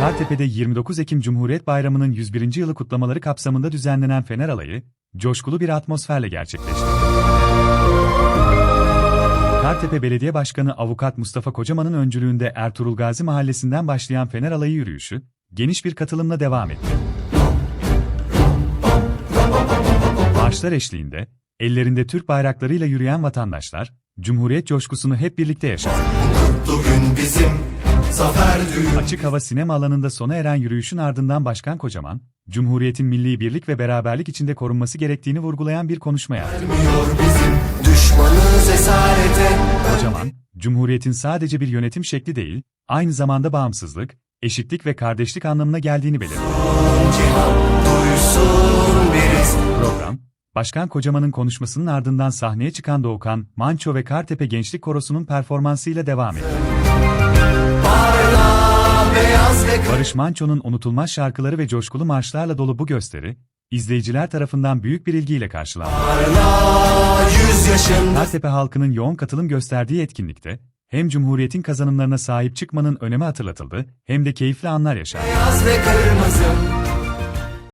Kartepe'de 29 Ekim Cumhuriyet Bayramı'nın 101. yılı kutlamaları kapsamında düzenlenen Fener Alayı, coşkulu bir atmosferle gerçekleşti. Kartepe Belediye Başkanı Avukat Mustafa Kocaman'ın öncülüğünde Ertuğrul Gazi Mahallesi'nden başlayan Fener Alayı yürüyüşü, geniş bir katılımla devam etti. Marşlar eşliğinde, ellerinde Türk bayraklarıyla yürüyen vatandaşlar, Cumhuriyet coşkusunu hep birlikte yaşadı. Bugün bizim zafer düğün Açık hava sinema alanında sona eren yürüyüşün ardından Başkan Kocaman, Cumhuriyet'in milli birlik ve beraberlik içinde korunması gerektiğini vurgulayan bir konuşma yaptı. Kocaman, Cumhuriyet'in sadece bir yönetim şekli değil, aynı zamanda bağımsızlık, eşitlik ve kardeşlik anlamına geldiğini belirtti. Program, Başkan Kocaman'ın konuşmasının ardından sahneye çıkan Doğukan, Manço ve Kartepe Gençlik Korosu'nun performansıyla devam etti. Barış Manço'nun unutulmaz şarkıları ve coşkulu marşlarla dolu bu gösteri, izleyiciler tarafından büyük bir ilgiyle karşılandı. Kartepe halkının yoğun katılım gösterdiği etkinlikte, hem Cumhuriyet'in kazanımlarına sahip çıkmanın önemi hatırlatıldı, hem de keyifli anlar yaşandı.